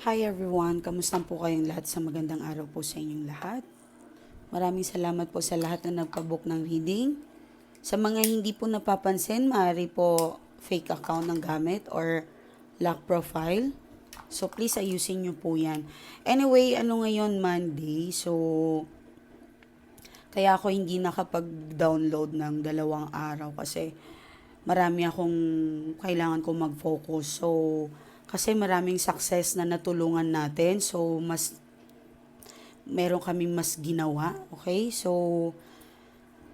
Hi everyone, kamusta po kayong lahat sa magandang araw po sa inyong lahat. Maraming salamat po sa lahat na nagpabook ng reading. Sa mga hindi po napapansin, maaari po fake account ng gamit or lock profile. So please ayusin nyo po yan. Anyway, ano ngayon Monday, so kaya ako hindi nakapag-download ng dalawang araw kasi marami akong kailangan ko mag-focus. So, kasi maraming success na natulungan natin. So, mas meron kaming mas ginawa. Okay? So,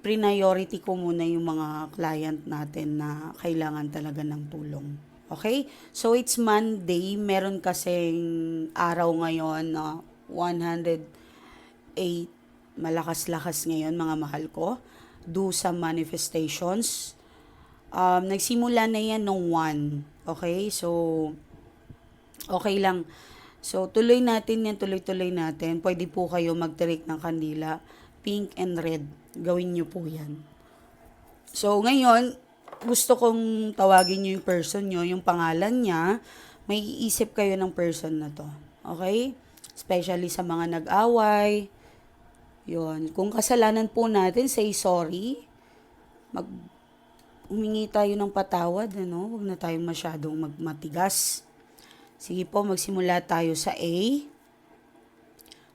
priority ko muna yung mga client natin na kailangan talaga ng tulong. Okay? So, it's Monday. Meron kasing araw ngayon na 108 malakas-lakas ngayon mga mahal ko. Do some manifestations. Um, nagsimula na yan nung 1. Okay? So, okay lang. So, tuloy natin yan, tuloy-tuloy natin. Pwede po kayo mag-trick ng kandila. Pink and red. Gawin nyo po yan. So, ngayon, gusto kong tawagin nyo yung person nyo, yung pangalan niya. May iisip kayo ng person na to. Okay? Especially sa mga nag-away. Yun. Kung kasalanan po natin, say sorry. Mag humingi tayo ng patawad, ano? Huwag na tayong masyadong magmatigas. Sige po, magsimula tayo sa A.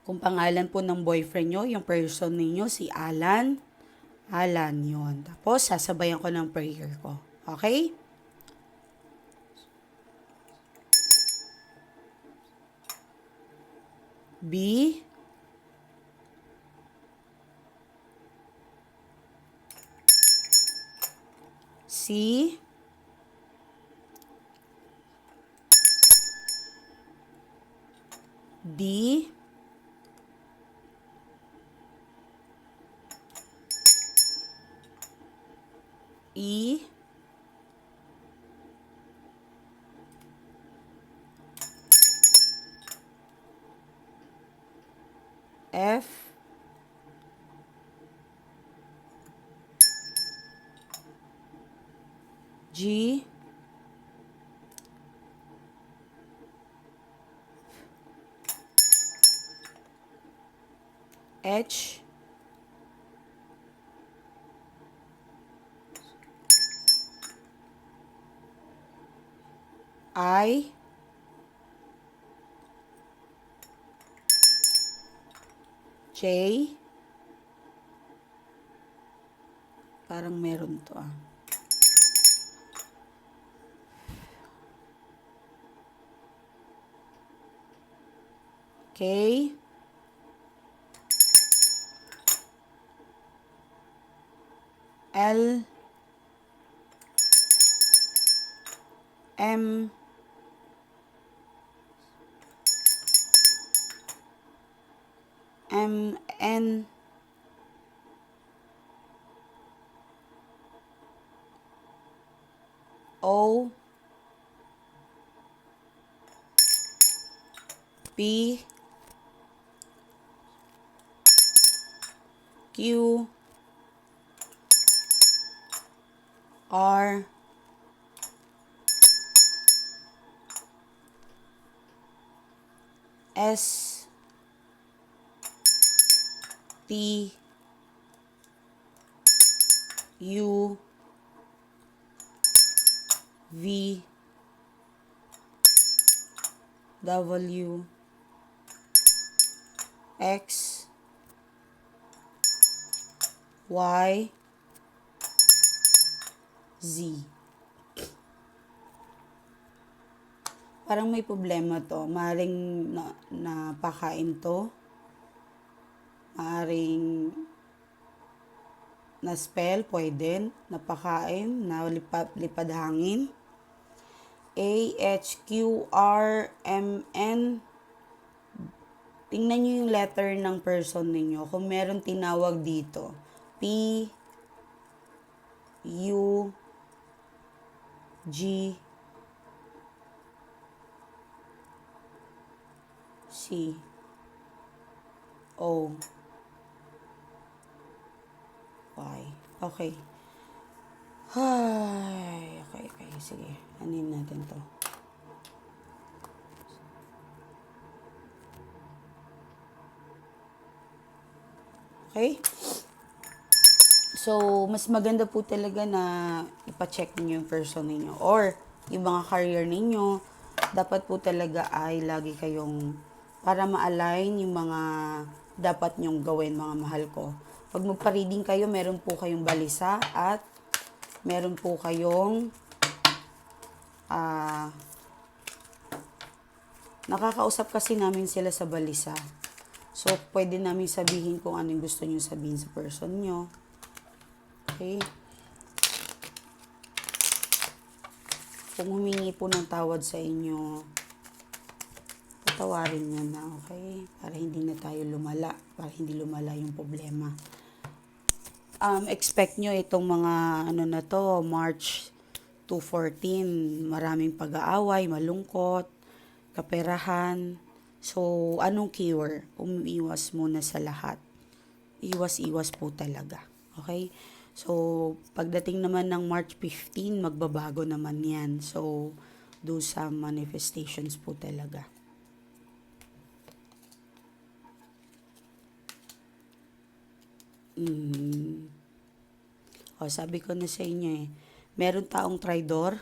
Kung pangalan po ng boyfriend nyo, yung person ninyo, si Alan. Alan, yon. Tapos, sasabayan ko ng prayer ko. Okay? B. C. D. E. F. G. H. I. J. Parang meron to ah. K. L. M. M. N. O. P. Q. R. S. T. U. V. W. X. Y. Z. Parang may problema to. Maaring na, napakain to. Maaring na spell, pwede. Napakain, na lipad, lipad hangin. A, H, Q, R, M, N. Tingnan nyo yung letter ng person ninyo. Kung meron tinawag dito. P, U, G, O Y. Okay. Ay, okay, okay. Sige, anin natin to. Okay? So, mas maganda po talaga na ipacheck niyo yung person ninyo. Or, yung mga career ninyo, dapat po talaga ay lagi kayong para ma-align yung mga dapat nyong gawin, mga mahal ko. Pag magpa-reading kayo, meron po kayong balisa at meron po kayong ah nakakausap kasi namin sila sa balisa. So, pwede namin sabihin kung anong gusto nyo sabihin sa person nyo. Okay? Kung humingi po ng tawad sa inyo, patawarin nyo na, okay? Para hindi na tayo lumala, para hindi lumala yung problema. Um, expect nyo itong mga, ano na to, March 214, maraming pag-aaway, malungkot, kaperahan. So, anong cure? Umiiwas muna sa lahat. Iwas-iwas po talaga. Okay? So, pagdating naman ng March 15, magbabago naman yan. So, do some manifestations po talaga. Mm. O, sabi ko na sa inyo eh, meron taong traidor,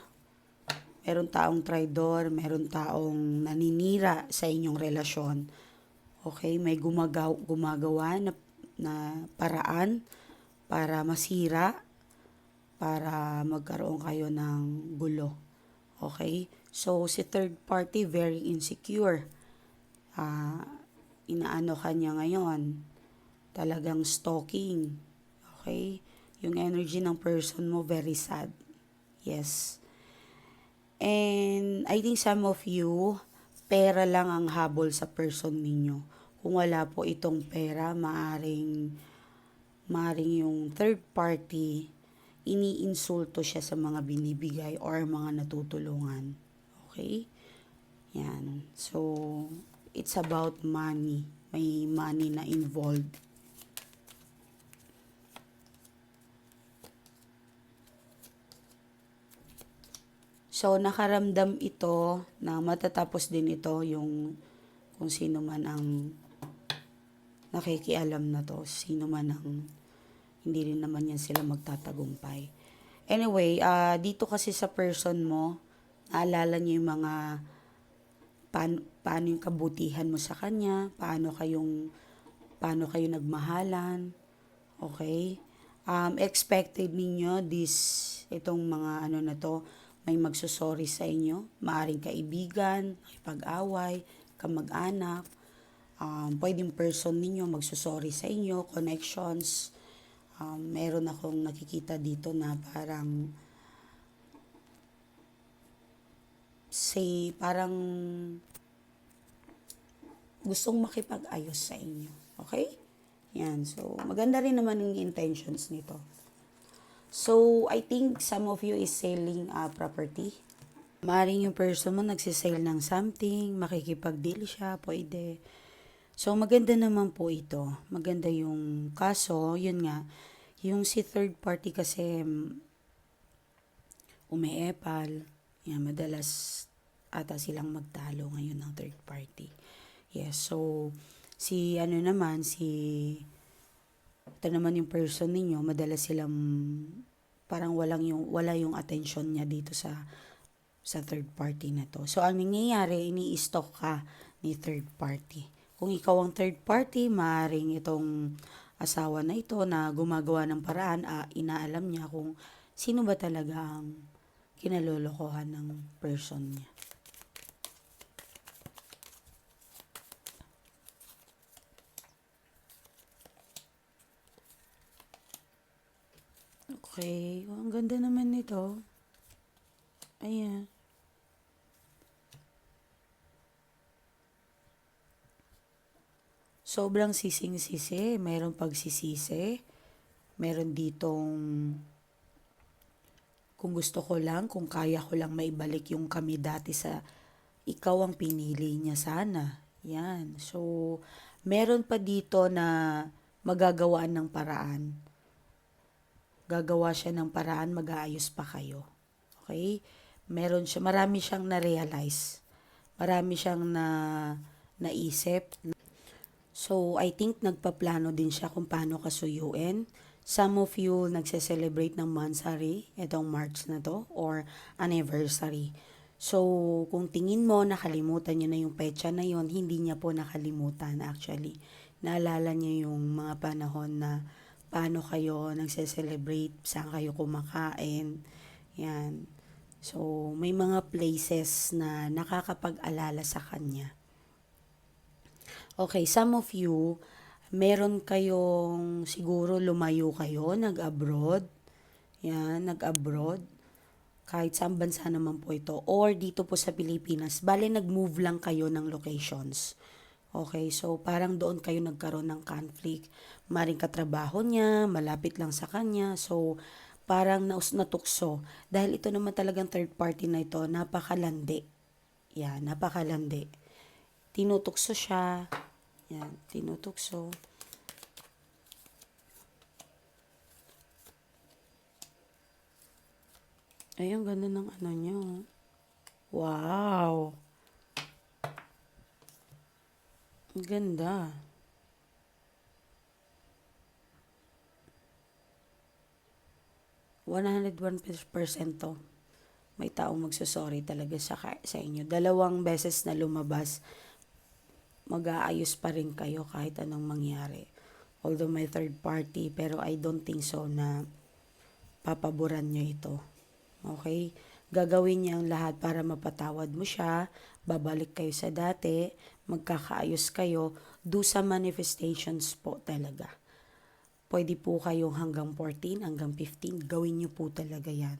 meron taong traidor, meron taong naninira sa inyong relasyon. Okay, may gumagaw, gumagawa na, na paraan para masira, para magkaroon kayo ng gulo. Okay? So, si third party, very insecure. Ah, inaano ka niya ngayon. Talagang stalking. Okay? Yung energy ng person mo, very sad. Yes. And I think some of you, pera lang ang habol sa person ninyo. Kung wala po itong pera, maaring, maaring yung third party, iniinsulto siya sa mga binibigay or mga natutulungan. Okay? Yan. So, it's about money. May money na involved. So, nakaramdam ito na matatapos din ito yung kung sino man ang nakikialam na to, sino man ang hindi rin naman yan sila magtatagumpay. Anyway, ah dito kasi sa person mo, naalala niyo yung mga paano, paano yung kabutihan mo sa kanya, paano kayong paano kayo nagmahalan, okay? Um, expected ninyo this, itong mga ano na to, may magsusorry sa inyo, maaring kaibigan, pag-away, kamag-anak, um, pwedeng person ninyo magsusorry sa inyo, connections, um, meron akong nakikita dito na parang say parang gustong makipag-ayos sa inyo. Okay? Yan. So, maganda rin naman yung intentions nito. So, I think some of you is selling a property. Maring yung person mo nagsisale ng something, makikipag-deal siya, pwede. So, maganda naman po ito. Maganda yung kaso, yun nga, yung si third party kasi mm, umeepal, yan, madalas ata silang magtalo ngayon ng third party. Yes, so, si ano naman, si ito naman yung person ninyo, madalas silang parang walang yung wala yung attention niya dito sa sa third party na to. So ang nangyayari, ini-stalk ka ni third party. Kung ikaw ang third party, maaring itong asawa na ito na gumagawa ng paraan, ah, inaalam niya kung sino ba talaga ang kinalolokohan ng person niya. Okay. Oh, ang ganda naman nito. Ayan. Sobrang sising-sisi. Meron pagsisisi. Meron ditong kung gusto ko lang, kung kaya ko lang maibalik yung kami dati sa ikaw ang pinili niya sana. Yan. So, meron pa dito na magagawaan ng paraan gagawa siya ng paraan, mag-aayos pa kayo. Okay? Meron siya, marami siyang na-realize. Marami siyang na naisip. So, I think nagpaplano din siya kung paano kasuyuin. Some of you nagse-celebrate ng mansari, itong March na to, or anniversary. So, kung tingin mo nakalimutan niyo na yung petsa na yon, hindi niya po nakalimutan actually. Naalala niya yung mga panahon na paano kayo nagse-celebrate, saan kayo kumakain. Yan. So, may mga places na nakakapag-alala sa kanya. Okay, some of you, meron kayong siguro lumayo kayo, nag-abroad. Yan, nag-abroad. Kahit saan bansa naman po ito. Or dito po sa Pilipinas. Bale, nag-move lang kayo ng locations. Okay, so parang doon kayo nagkaroon ng conflict. Maring katrabaho niya, malapit lang sa kanya. So, parang naus natukso. Dahil ito naman talagang third party na ito, napakalandi. Yan, napakalandi. Tinutukso siya. Yan, tinutukso. Ay, ang ganda ng ano niya. Wow! Ganda. One hundred one percent to. May taong magsasorry talaga sa, sa inyo. Dalawang beses na lumabas, mag-aayos pa rin kayo kahit anong mangyari. Although may third party, pero I don't think so na papaboran nyo ito. Okay? Gagawin niya ang lahat para mapatawad mo siya, babalik kayo sa dati, magkakaayos kayo, do sa manifestations po talaga. Pwede po kayong hanggang 14, hanggang 15, gawin niyo po talaga yan.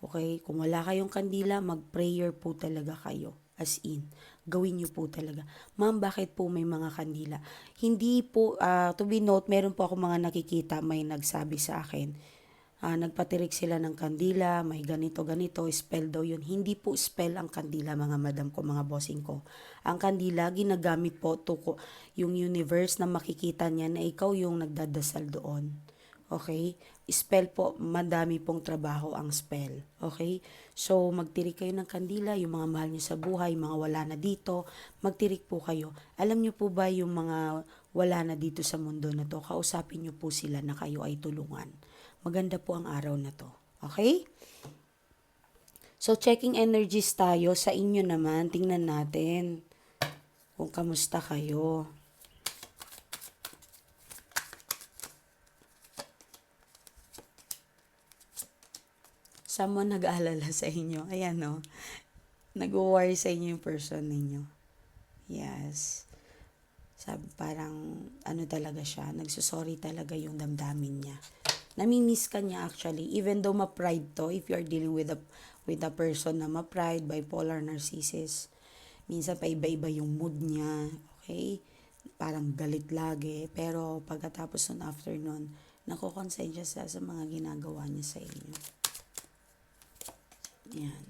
Okay? Kung wala kayong kandila, mag-prayer po talaga kayo. As in, gawin niyo po talaga. Ma'am, bakit po may mga kandila? Hindi po, ah, to be note, meron po ako mga nakikita, may nagsabi sa akin, ah, nagpatirik sila ng kandila, may ganito, ganito, spell daw yun. Hindi po spell ang kandila, mga madam ko, mga bossing ko. Ang kandila, ginagamit po to ko, yung universe na makikita niya na ikaw yung nagdadasal doon. Okay? Spell po, madami pong trabaho ang spell. Okay? So, magtirik kayo ng kandila, yung mga mahal niyo sa buhay, mga wala na dito, magtirik po kayo. Alam niyo po ba yung mga wala na dito sa mundo na to, kausapin niyo po sila na kayo ay tulungan. Maganda po ang araw na to. Okay? So, checking energies tayo. Sa inyo naman, tingnan natin kung kamusta kayo. Someone nag-aalala sa inyo. Ayan, no? Nag-worry sa inyo yung person ninyo. Yes. Sabi, parang, ano talaga siya, nagsusorry talaga yung damdamin niya. Namimiss ka niya actually, even though ma-pride to, if you're dealing with a, with a person na ma-pride, bipolar, narcissist, minsan pa iba-iba yung mood niya, okay? Parang galit lagi, pero pagkatapos nun after nun, nakukonsensya siya sa mga ginagawa niya sa inyo. Yan.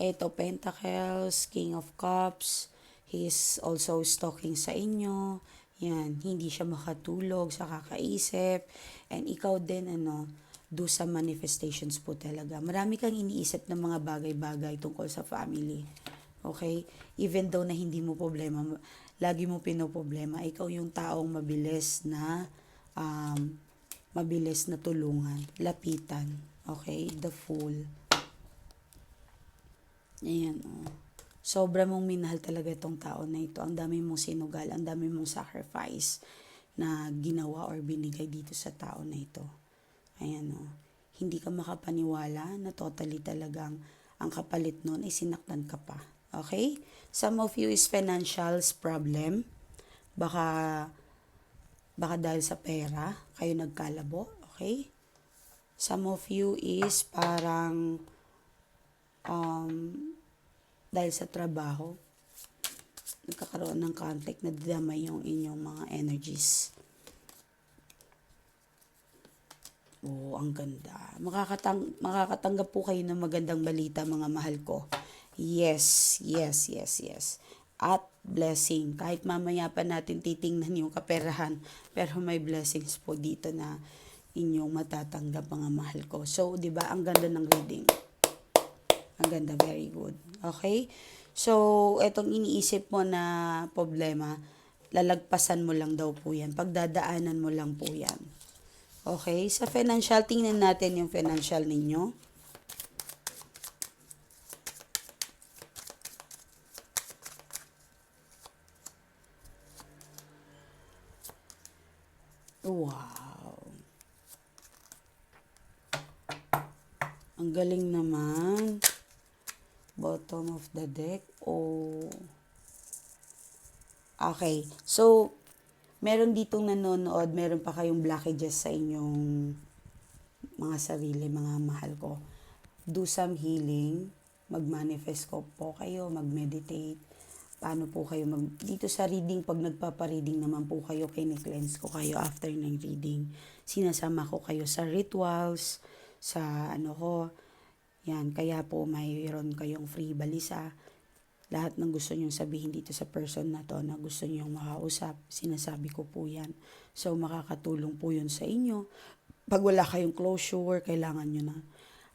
Ito, Pentacles, King of Cups. He's also stalking sa inyo. Yan. Hindi siya makatulog sa kakaisip. And ikaw din, ano, do sa manifestations po talaga. Marami kang iniisip ng mga bagay-bagay tungkol sa family. Okay? Even though na hindi mo problema, lagi mo pinoproblema, ikaw yung taong mabilis na um, mabilis na tulungan, lapitan. Okay? The Fool. Ayan, oh. Sobra mong minahal talaga itong tao na ito. Ang dami mong sinugal, ang dami mong sacrifice na ginawa or binigay dito sa tao na ito. Ayan, oh. Hindi ka makapaniwala na totally talagang ang kapalit nun ay sinaktan ka pa. Okay? Some of you is financials problem. Baka, baka dahil sa pera, kayo nagkalabo. Okay? Some of you is parang um, dahil sa trabaho, nagkakaroon ng conflict na damay yung inyong mga energies. Oo, ang ganda. Makakatang, makakatanggap po kayo ng magandang balita, mga mahal ko. Yes, yes, yes, yes. At blessing. Kahit mamaya pa natin titingnan yung kaperahan, pero may blessings po dito na inyong matatanggap, mga mahal ko. So, di ba, ang ganda ng reading. Ang ganda, very good. Okay? So, etong iniisip mo na problema, lalagpasan mo lang daw po yan. Pagdadaanan mo lang po yan. Okay? Sa financial, tingnan natin yung financial ninyo. Wow. Ang galing naman. Bottom of the deck. Oh. Okay. So, meron ditong nanonood, meron pa kayong blockages sa inyong mga sarili, mga mahal ko. Do some healing. Mag-manifest ko po kayo, mag-meditate. Paano po kayo mag... Dito sa reading, pag nagpapa-reading naman po kayo, kine-cleanse ko kayo after ng reading. Sinasama ko kayo sa rituals, sa ano ko. Yan, kaya po mayroon kayong free balisa lahat ng gusto nyong sabihin dito sa person na to na gusto nyong makausap, sinasabi ko po yan. So, makakatulong po yun sa inyo. Pag wala kayong closure, kailangan nyo na.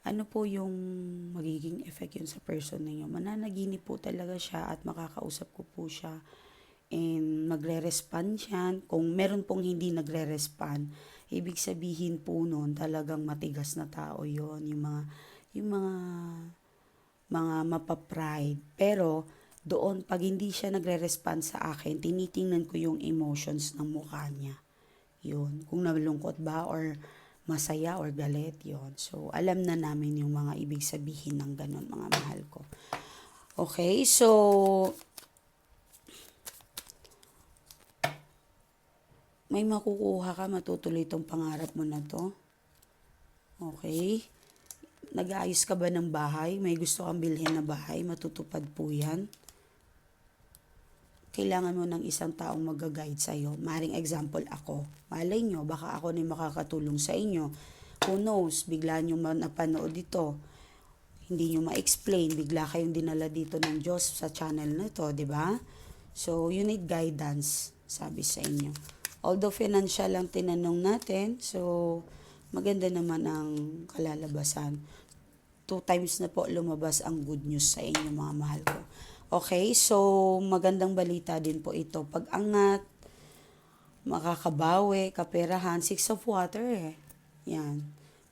Ano po yung magiging effect yun sa person ninyo? Mananaginip po talaga siya at makakausap ko po siya. And magre-respond siya. Kung meron pong hindi nagre-respond, ibig sabihin po nun talagang matigas na tao yon Yung mga, yung mga mga mapapride. Pero, doon, pag hindi siya nagre-respond sa akin, tinitingnan ko yung emotions ng mukha niya. Yun. Kung nalungkot ba or masaya or galit, yon So, alam na namin yung mga ibig sabihin ng ganun, mga mahal ko. Okay, so, may makukuha ka, matutuloy itong pangarap mo na to. Okay. Nag-aayos ka ba ng bahay? May gusto kang bilhin na bahay? Matutupad po yan. Kailangan mo ng isang taong mag-guide sa'yo. Maring example ako. Malay nyo, baka ako na makakatulong sa inyo. Who knows, bigla nyo napanood ito. Hindi nyo ma-explain, bigla kayong dinala dito ng Diyos sa channel na to, di ba? So, you need guidance, sabi sa inyo. Although financial lang tinanong natin, so maganda naman ang kalalabasan. Two times na po lumabas ang good news sa inyo mga mahal ko. Okay, so magandang balita din po ito. Pag-angat, makakabawi, kaperahan, six of water eh. Yan.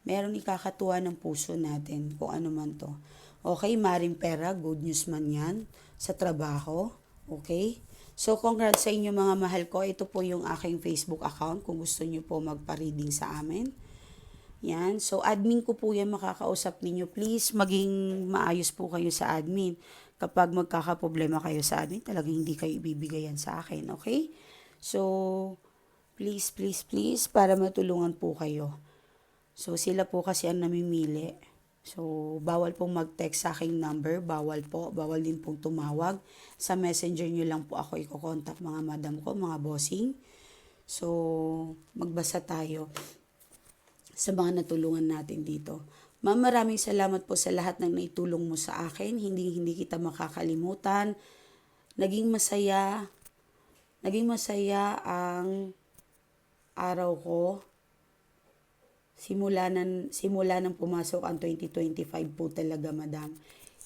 Meron ikakatuwa ng puso natin kung ano man to. Okay, maring pera, good news man yan. Sa trabaho, okay? So, congrats sa inyo mga mahal ko. Ito po yung aking Facebook account kung gusto nyo po magpa-reading sa amin. Yan. So, admin ko po yan makakausap ninyo. Please, maging maayos po kayo sa admin. Kapag magkakaproblema kayo sa admin, talagang hindi kayo ibibigayan sa akin. Okay? So, please, please, please, para matulungan po kayo. So, sila po kasi ang namimili. So, bawal pong mag-text sa aking number. Bawal po. Bawal din pong tumawag. Sa messenger nyo lang po ako i-contact mga madam ko, mga bossing. So, magbasa tayo sa mga natulungan natin dito. Ma'am, maraming salamat po sa lahat ng naitulong mo sa akin. Hindi, hindi kita makakalimutan. Naging masaya. Naging masaya ang araw ko simula nan simula nang pumasok ang 2025 po talaga, madam.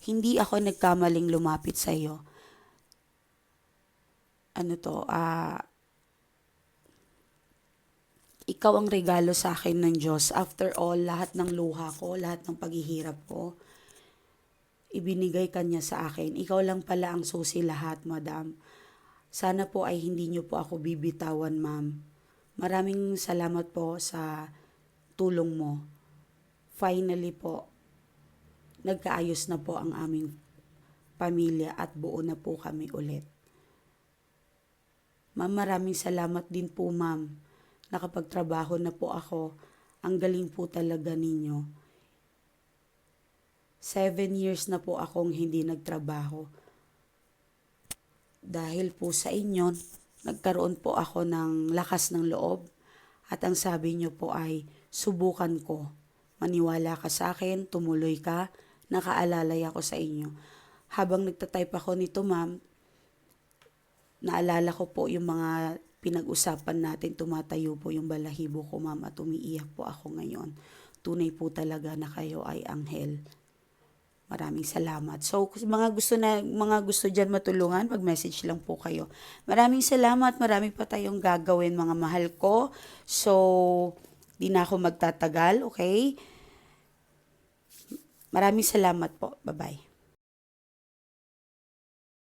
Hindi ako nagkamaling lumapit sa iyo. Ano to? Ah ikaw ang regalo sa akin ng Diyos. After all, lahat ng luha ko, lahat ng paghihirap ko, ibinigay kanya sa akin. Ikaw lang pala ang susi lahat, madam. Sana po ay hindi niyo po ako bibitawan, ma'am. Maraming salamat po sa tulong mo. Finally po, nagkaayos na po ang aming pamilya at buo na po kami ulit. Ma'am, maraming salamat din po, ma'am. Nakapagtrabaho na po ako. Ang galing po talaga ninyo. Seven years na po akong hindi nagtrabaho. Dahil po sa inyo, nagkaroon po ako ng lakas ng loob. At ang sabi niyo po ay, subukan ko. Maniwala ka sa akin, tumuloy ka, nakaalalay ako sa inyo. Habang nagtatype ako nito, ma'am, naalala ko po yung mga pinag-usapan natin, tumatayo po yung balahibo ko, ma'am, at umiiyak po ako ngayon. Tunay po talaga na kayo ay anghel. Maraming salamat. So, mga gusto na mga gusto diyan matulungan, mag-message lang po kayo. Maraming salamat. Marami pa tayong gagawin mga mahal ko. So, di na ako magtatagal, okay? Maraming salamat po. Bye-bye.